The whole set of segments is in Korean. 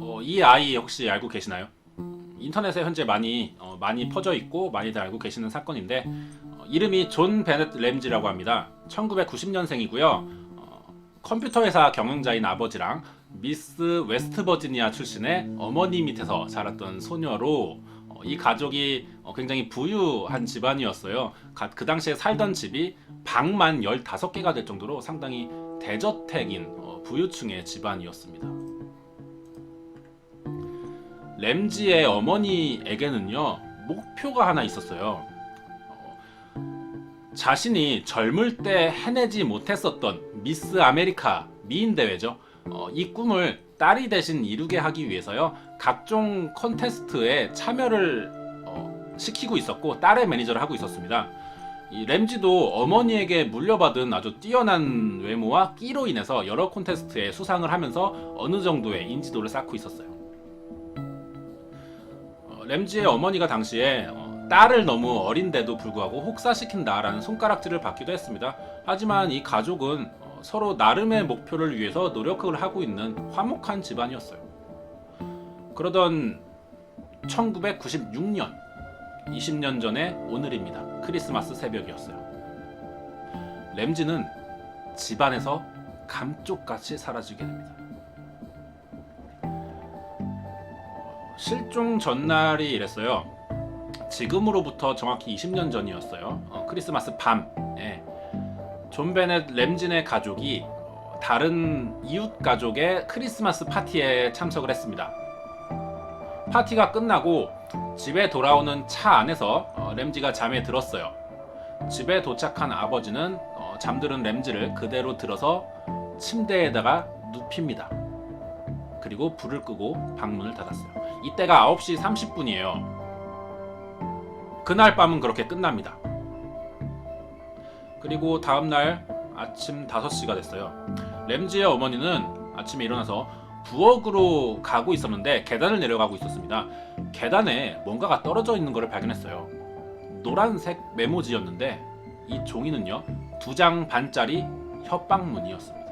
어, 이 아이 혹시 알고 계시나요? 인터넷에 현재 많이 어, 많이 퍼져 있고 많이들 알고 계시는 사건인데 어, 이름이 존 베넷 램지라고 합니다. 1990년생이고요. 어, 컴퓨터 회사 경영자인 아버지랑 미스 웨스트 버지니아 출신의 어머니 밑에서 자랐던 소녀로 어, 이 가족이 어, 굉장히 부유한 집안이었어요. 가- 그 당시에 살던 집이 방만 15개가 될 정도로 상당히 대저택인 어, 부유층의 집안이었습니다. 램지의 어머니에게는요 목표가 하나 있었어요. 어, 자신이 젊을 때 해내지 못했었던 미스 아메리카 미인 대회죠. 어, 이 꿈을 딸이 대신 이루게 하기 위해서요 각종 콘테스트에 참여를 어, 시키고 있었고 딸의 매니저를 하고 있었습니다. 이 램지도 어머니에게 물려받은 아주 뛰어난 외모와 끼로 인해서 여러 콘테스트에 수상을 하면서 어느 정도의 인지도를 쌓고 있었어요. 어, 램지의 어머니가 당시에 어, 딸을 너무 어린데도 불구하고 혹사시킨다라는 손가락질을 받기도 했습니다. 하지만 이 가족은 어, 서로 나름의 목표를 위해서 노력을 하고 있는 화목한 집안이었어요. 그러던 1996년 20년 전의 오늘입니다. 크리스마스 새벽이었어요. 램지는 집안에서 감쪽같이 사라지게 됩니다. 실종 전날이 이랬어요. 지금으로부터 정확히 20년 전이었어요. 어, 크리스마스 밤에 존 베넷 램진의 가족이 어, 다른 이웃 가족의 크리스마스 파티에 참석을 했습니다. 파티가 끝나고 집에 돌아오는 차 안에서 어, 램지가 잠에 들었어요. 집에 도착한 아버지는 어, 잠들은 램지를 그대로 들어서 침대에다가 눕힙니다. 그리고 불을 끄고 방문을 닫았어요. 이때가 9시 30분이에요. 그날 밤은 그렇게 끝납니다. 그리고 다음날 아침 5시가 됐어요. 램지의 어머니는 아침에 일어나서 부엌으로 가고 있었는데 계단을 내려가고 있었습니다. 계단에 뭔가가 떨어져 있는 것을 발견했어요. 노란색 메모지였는데 이 종이는요 두 장 반짜리 협박문이었습니다.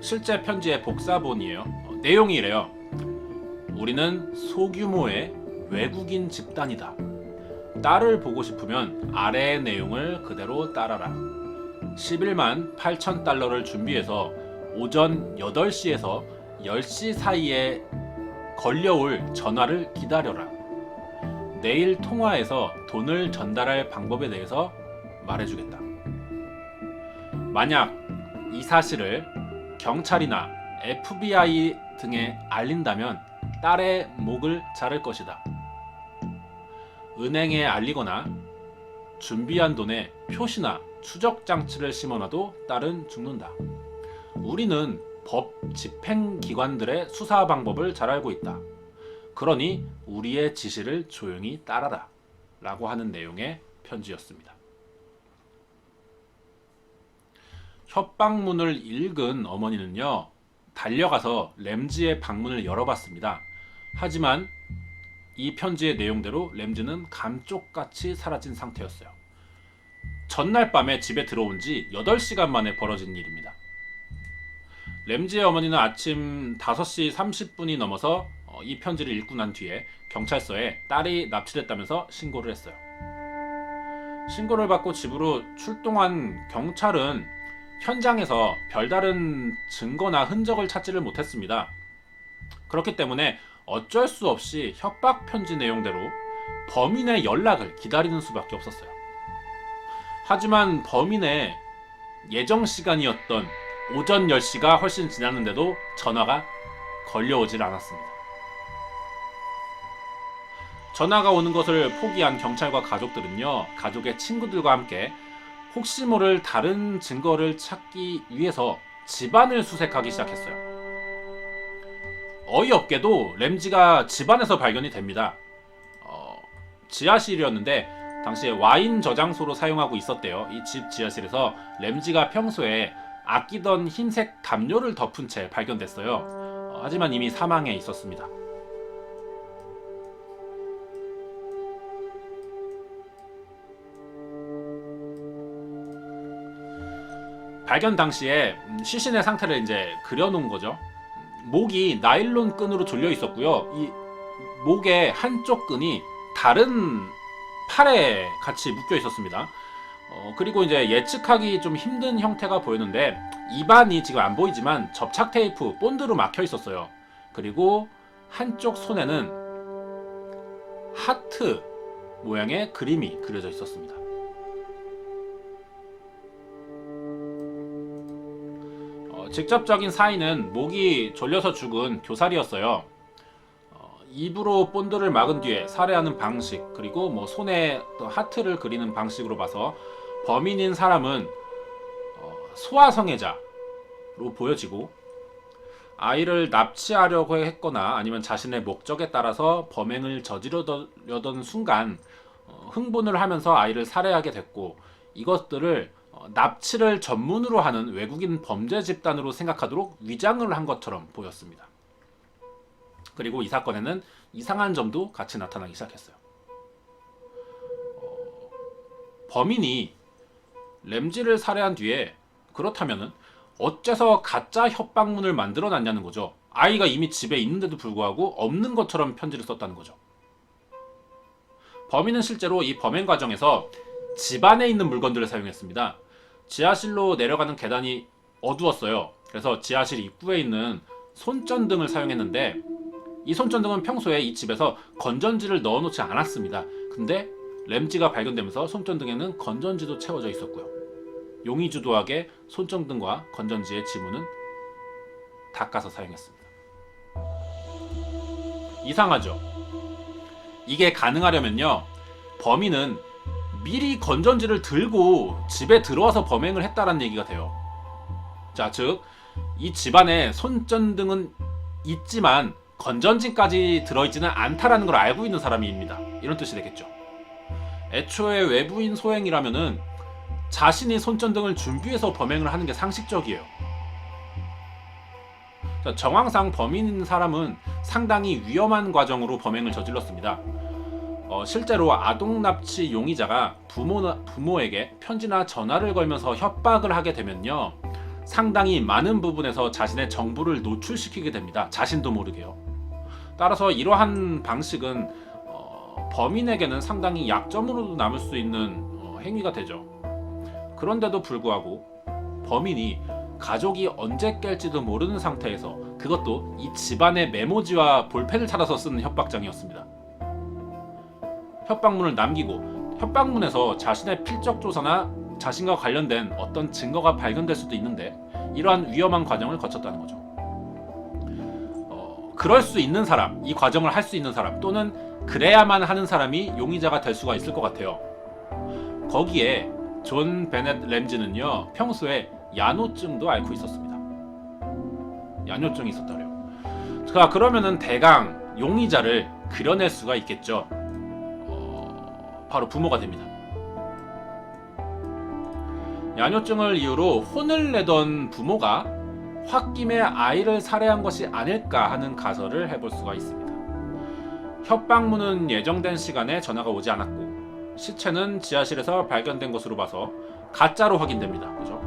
실제 편지의 복사본이에요. 어, 내용이 이래요. 우리는 소규모의 외국인 집단이다. 딸을 보고 싶으면 아래의 내용을 그대로 따라라. 11만 8천 달러를 준비해서 오전 8시에서 10시 사이에 걸려올 전화를 기다려라. 내일 통화해서 돈을 전달할 방법에 대해서 말해주겠다. 만약 이 사실을 경찰이나 FBI 등에 알린다면 딸의 목을 자를 것이다. 은행에 알리거나 준비한 돈에 표시나 추적 장치를 심어놔도 딸은 죽는다. 우리는 법 집행 기관들의 수사 방법을 잘 알고 있다. 그러니 우리의 지시를 조용히 따라라. 라고 하는 내용의 편지였습니다. 협박문을 읽은 어머니는요, 달려가서 램지의 방문을 열어봤습니다. 하지만 이 편지의 내용대로 램지는 감쪽같이 사라진 상태였어요. 전날 밤에 집에 들어온 지 8시간 만에 벌어진 일입니다. 램지의 어머니는 아침 5시 30분이 넘어서 어, 이 편지를 읽고 난 뒤에 경찰서에 딸이 납치됐다면서 신고를 했어요. 신고를 받고 집으로 출동한 경찰은 현장에서 별다른 증거나 흔적을 찾지를 못했습니다. 그렇기 때문에 어쩔 수 없이 협박 편지 내용대로 범인의 연락을 기다리는 수밖에 없었어요. 하지만 범인의 예정 시간이었던 오전 10시가 훨씬 지났는데도 전화가 걸려오질 않았습니다. 전화가 오는 것을 포기한 경찰과 가족들은요, 가족의 친구들과 함께 혹시 모를 다른 증거를 찾기 위해서 집안을 수색하기 시작했어요. 어이없게도 램지가 집안에서 발견이 됩니다. 어, 지하실이었는데 당시에 와인 저장소로 사용하고 있었대요. 이 집 지하실에서 램지가 평소에 아끼던 흰색 담요를 덮은 채 발견됐어요. 어, 하지만 이미 사망해 있었습니다. 발견 당시에 음, 시신의 상태를 이제 그려놓은 거죠. 목이 나일론 끈으로 졸려 있었고요. 이 목의 한쪽 끈이 다른 팔에 같이 묶여 있었습니다. 어, 그리고 이제 예측하기 좀 힘든 형태가 보였는데 입안이 지금 안 보이지만 접착 테이프 본드로 막혀 있었어요. 그리고 한쪽 손에는 하트 모양의 그림이 그려져 있었습니다. 직접적인 사인은 목이 졸려서 죽은 교살이었어요. 어, 입으로 본드를 막은 뒤에 살해하는 방식 그리고 뭐 손에 또 하트를 그리는 방식으로 봐서 범인인 사람은 어, 소아성애자로 보여지고 아이를 납치하려고 했거나 아니면 자신의 목적에 따라서 범행을 저지르려던 순간 어, 흥분을 하면서 아이를 살해하게 됐고 이것들을 어, 납치를 전문으로 하는 외국인 범죄 집단으로 생각하도록 위장을 한 것처럼 보였습니다. 그리고 이 사건에는 이상한 점도 같이 나타나기 시작했어요. 어, 범인이 램지를 살해한 뒤에 그렇다면은 어째서 가짜 협박문을 만들어 놨냐는 거죠. 아이가 이미 집에 있는데도 불구하고 없는 것처럼 편지를 썼다는 거죠. 범인은 실제로 이 범행 과정에서 집안에 있는 물건들을 사용했습니다. 지하실로 내려가는 계단이 어두웠어요. 그래서 지하실 입구에 있는 손전등을 사용했는데 이 손전등은 평소에 이 집에서 건전지를 넣어놓지 않았습니다. 근데 램지가 발견되면서 손전등에는 건전지도 채워져 있었고요. 용의주도하게 손전등과 건전지의 지문은 닦아서 사용했습니다. 이상하죠? 이게 가능하려면요, 범인은 미리 건전지를 들고 집에 들어와서 범행을 했다라는 얘기가 돼요. 자, 즉, 이 집안에 손전등은 있지만 건전지까지 들어있지는 않다라는 걸 알고 있는 사람입니다. 이런 뜻이 되겠죠. 애초에 외부인 소행이라면은 자신이 손전등을 준비해서 범행을 하는 게 상식적이에요. 자, 정황상 범인인 사람은 상당히 위험한 과정으로 범행을 저질렀습니다. 어, 실제로 아동 납치 용의자가 부모, 부모에게 편지나 전화를 걸면서 협박을 하게 되면요. 상당히 많은 부분에서 자신의 정보를 노출시키게 됩니다. 자신도 모르게요. 따라서 이러한 방식은 어, 범인에게는 상당히 약점으로도 남을 수 있는 어, 행위가 되죠. 그런데도 불구하고 범인이 가족이 언제 깰지도 모르는 상태에서 그것도 이 집안의 메모지와 볼펜을 찾아서 쓰는 협박장이었습니다. 협박문을 남기고 협박문에서 자신의 필적 조사나 자신과 관련된 어떤 증거가 발견될 수도 있는데 이러한 위험한 과정을 거쳤다는 거죠. 어, 그럴 수 있는 사람, 이 과정을 할 수 있는 사람 또는 그래야만 하는 사람이 용의자가 될 수가 있을 것 같아요. 거기에 존 베넷 램즈는요 평소에 야노증도 앓고 있었습니다. 야뇨증이 있었다래요. 자 그러면은 대강 용의자를 그려낼 수가 있겠죠. 어, 바로 부모가 됩니다. 야뇨증을 이유로 혼을 내던 부모가 홧김에 아이를 살해한 것이 아닐까 하는 가설을 해볼 수가 있습니다. 협박문은 예정된 시간에 전화가 오지 않았고 시체는 지하실에서 발견된 것으로 봐서 가짜로 확인됩니다. 그죠?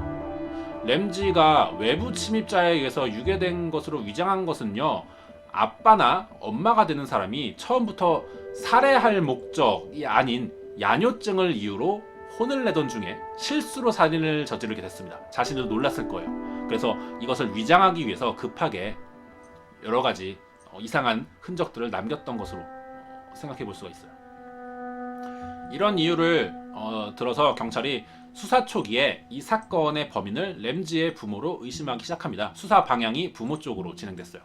램지가 외부 침입자에 의해서 유괴된 것으로 위장한 것은요. 아빠나 엄마가 되는 사람이 처음부터 살해할 목적이 아닌 야뇨증을 이유로 혼을 내던 중에 실수로 살인을 저지르게 됐습니다. 자신도 놀랐을 거예요. 그래서 이것을 위장하기 위해서 급하게 여러 가지 어, 이상한 흔적들을 남겼던 것으로 생각해 볼 수가 있어요. 이런 이유를 어, 들어서 경찰이 수사 초기에 이 사건의 범인을 램지의 부모로 의심하기 시작합니다. 수사 방향이 부모 쪽으로 진행됐어요.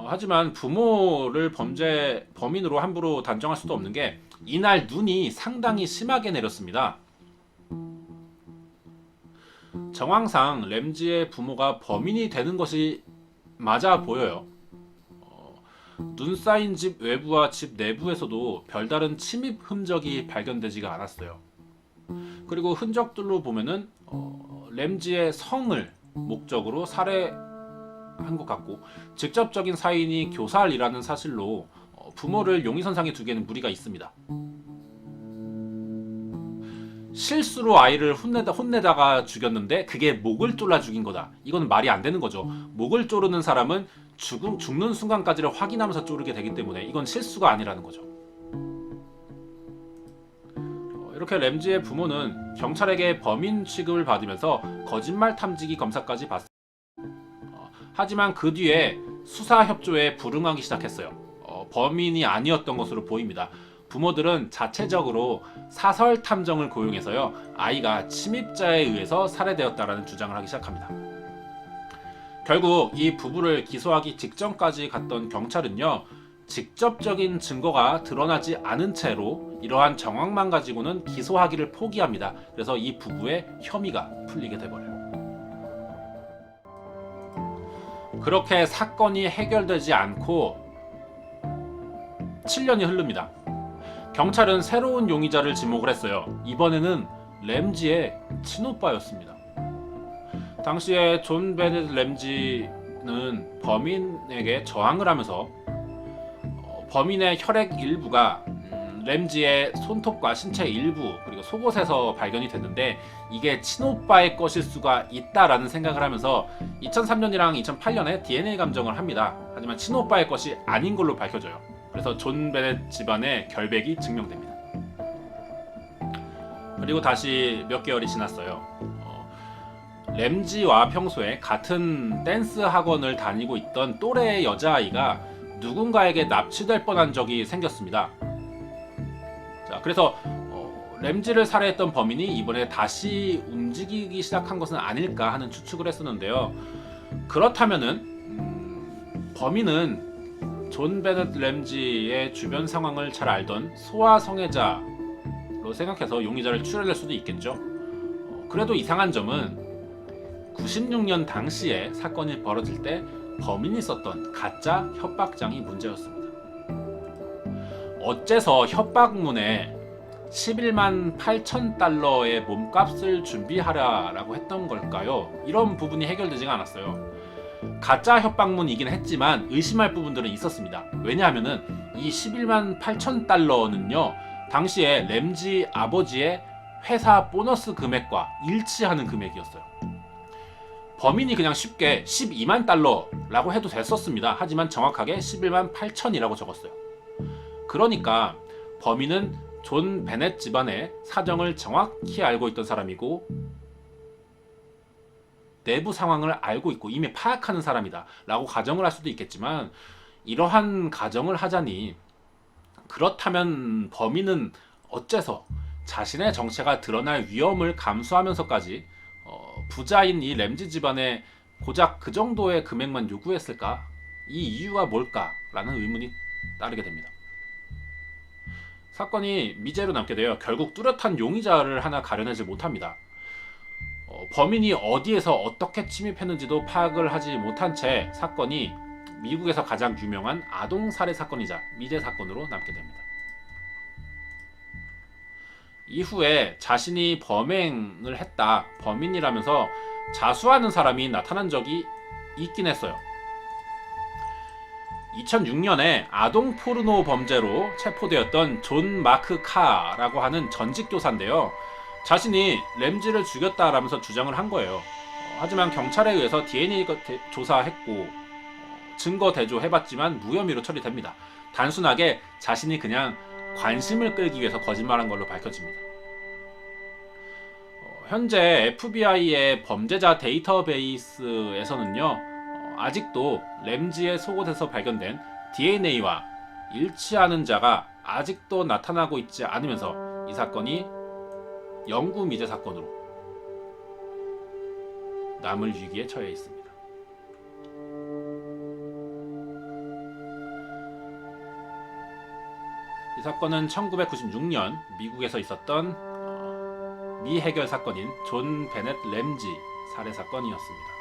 어, 하지만 부모를 범죄 범인으로 함부로 단정할 수도 없는 게 이날 눈이 상당히 심하게 내렸습니다. 정황상 램지의 부모가 범인이 되는 것이 맞아 보여요. 눈 쌓인 집 외부와 집 내부에서도 별다른 침입 흔적이 발견되지가 않았어요. 그리고 흔적들로 보면은 어, 램지의 성을 목적으로 살해 한 것 같고 직접적인 사인이 교살이라는 사실로 어, 부모를 용의선상에 두기에는 무리가 있습니다. 실수로 아이를 혼내다 혼내다가 죽였는데 그게 목을 졸라 죽인 거다. 이건 말이 안 되는 거죠. 목을 조르는 사람은 죽음, 죽는 순간까지를 확인하면서 조르게 되기 때문에 이건 실수가 아니라는 거죠. 어, 이렇게 램지의 부모는 경찰에게 범인 취급을 받으면서 거짓말 탐지기 검사까지 받습니다. 어, 하지만 그 뒤에 수사 협조에 불응하기 시작했어요. 어, 범인이 아니었던 것으로 보입니다. 부모들은 자체적으로 사설 탐정을 고용해서요 아이가 침입자에 의해서 살해되었다라는 주장을 하기 시작합니다. 결국 이 부부를 기소하기 직전까지 갔던 경찰은요 직접적인 증거가 드러나지 않은 채로 이러한 정황만 가지고는 기소하기를 포기합니다. 그래서 이 부부의 혐의가 풀리게 돼버려요. 그렇게 사건이 해결되지 않고 7년이 흐릅니다. 경찰은 새로운 용의자를 지목을 했어요. 이번에는 램지의 친오빠였습니다. 당시에 존 베넷 램지는 범인에게 저항을 하면서 어, 범인의 혈액 일부가 음, 램지의 손톱과 신체 일부 그리고 속옷에서 발견이 됐는데 이게 친오빠의 것일 수가 있다라는 생각을 하면서 2003년이랑 2008년에 DNA 감정을 합니다. 하지만 친오빠의 것이 아닌 걸로 밝혀져요. 그래서 존 베넷 집안의 결백이 증명됩니다. 그리고 다시 몇 개월이 지났어요. 어, 램지와 평소에 같은 댄스 학원을 다니고 있던 또래의 여자아이가 누군가에게 납치될 뻔한 적이 생겼습니다. 자, 그래서 어, 램지를 살해했던 범인이 이번에 다시 움직이기 시작한 것은 아닐까 하는 추측을 했었는데요. 그렇다면은 음, 범인은 존 베넷 램지의 주변 상황을 잘 알던 소아 성애자로 생각해서 용의자를 추려낼 수도 있겠죠. 어, 그래도 이상한 점은 96년 당시에 사건이 벌어질 때 범인이 썼던 가짜 협박장이 문제였습니다. 어째서 협박문에 11만 8천 달러의 몸값을 준비하라라고 했던 걸까요? 이런 부분이 해결되지가 않았어요. 가짜 협박문이긴 했지만 의심할 부분들은 있었습니다. 왜냐하면은 이 11만 8천 달러는요, 당시에 램지 아버지의 회사 보너스 금액과 일치하는 금액이었어요. 범인이 그냥 쉽게 12만 달러라고 해도 됐었습니다. 하지만 정확하게 11만 8천이라고 적었어요. 그러니까 범인은 존 베넷 집안의 사정을 정확히 알고 있던 사람이고 내부 상황을 알고 있고 이미 파악하는 사람이다 라고 가정을 할 수도 있겠지만 이러한 가정을 하자니 그렇다면 범인은 어째서 자신의 정체가 드러날 위험을 감수하면서까지 어, 부자인 이 램지 집안에 고작 그 정도의 금액만 요구했을까? 이 이유가 뭘까 라는 의문이 따르게 됩니다. 사건이 미제로 남게 되어 결국 뚜렷한 용의자를 하나 가려내지 못합니다. 어, 범인이 어디에서 어떻게 침입했는지도 파악을 하지 못한 채 사건이 미국에서 가장 유명한 아동 살해 사건이자 미제 사건으로 남게 됩니다. 이후에 자신이 범행을 했다, 범인이라면서 자수하는 사람이 나타난 적이 있긴 했어요. 2006년에 아동 포르노 범죄로 체포되었던 존 마크 카라고 하는 전직 교사인데요. 자신이 램지를 죽였다라면서 주장을 한 거예요. 어, 하지만 경찰에 의해서 DNA 대- 조사했고 어, 증거 대조해봤지만 무혐의로 처리됩니다. 단순하게 자신이 그냥 관심을 끌기 위해서 거짓말한 걸로 밝혀집니다. 어, 현재 FBI의 범죄자 데이터베이스에서는요 어, 아직도 램지의 속옷에서 발견된 DNA와 일치하는 자가 아직도 나타나고 있지 않으면서 이 사건이 영구 미제 사건으로 남을 위기에 처해 있습니다. 이 사건은 1996년 미국에서 있었던 어, 미해결 사건인 존 베넷 램지 살해 사건이었습니다.